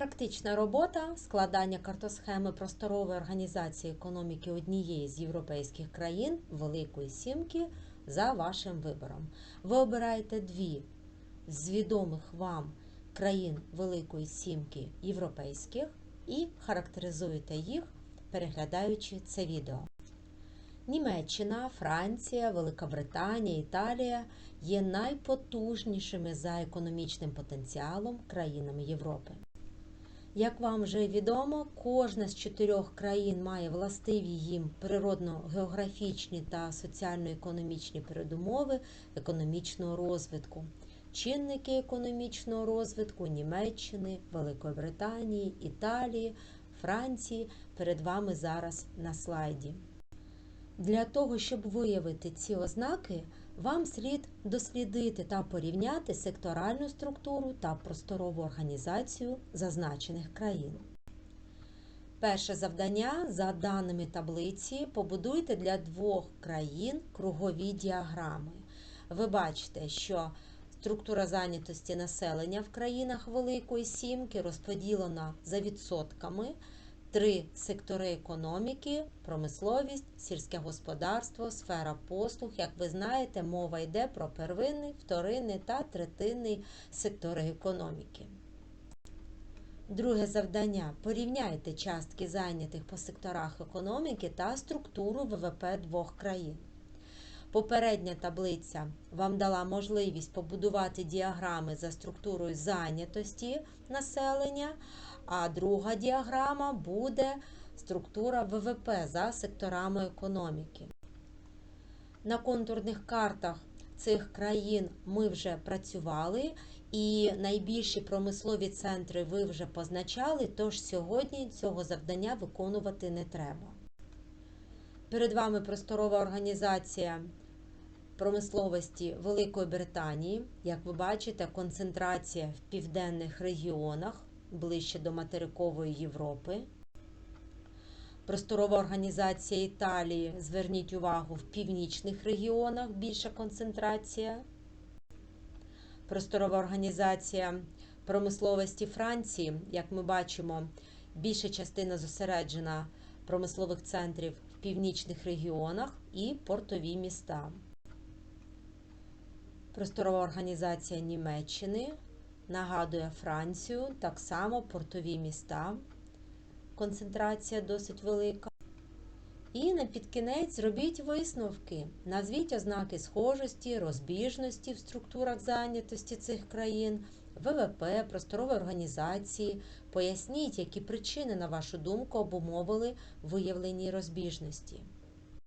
Практична робота складання картосхеми просторової організації економіки однієї з європейських країн Великої Сімки за вашим вибором. Ви обираєте дві з відомих вам країн Великої Сімки європейських і характеризуєте їх, переглядаючи це відео. Німеччина, Франція, Велика Британія, Італія є найпотужнішими за економічним потенціалом країнами Європи. Як вам вже відомо, кожна з чотирьох країн має властиві їм природно-географічні та соціально-економічні передумови економічного розвитку. Чинники економічного розвитку Німеччини, Великої Британії, Італії, Франції перед вами зараз на слайді. Для того, щоб виявити ці ознаки, вам слід дослідити та порівняти секторальну структуру та просторову організацію зазначених країн. Перше завдання за даними таблиці побудуйте для двох країн кругові діаграми. Ви бачите, що структура зайнятості населення в країнах Великої Сімки розподілена за відсотками. Три сектори економіки: промисловість, сільське господарство, сфера послуг. Як ви знаєте, мова йде про первинний, вторинний та третинний сектори економіки. Друге завдання: порівняйте частки зайнятих по секторах економіки та структуру ВВП двох країн. Попередня таблиця вам дала можливість побудувати діаграми за структурою зайнятості населення, а друга діаграма буде структура ВВП за секторами економіки. На контурних картах цих країн ми вже працювали, і найбільші промислові центри ви вже позначали, тож сьогодні цього завдання виконувати не треба. Перед вами просторова організація промисловості Великої Британії. Як ви бачите, концентрація в південних регіонах ближче до материкової Європи. Просторова організація Італії, зверніть увагу, в північних регіонах більша концентрація. Просторова організація промисловості Франції, як ми бачимо, більша частина зосереджена промислових центрів північних регіонах і портові міста. Просторова організація Німеччини нагадує Францію, так само портові міста. Концентрація досить велика. І на підкінець зробіть висновки. Назвіть ознаки схожості, розбіжності в структурах зайнятості цих країн, ВВП, просторової організації. Поясніть, які причини, на вашу думку, обумовили виявлені розбіжності.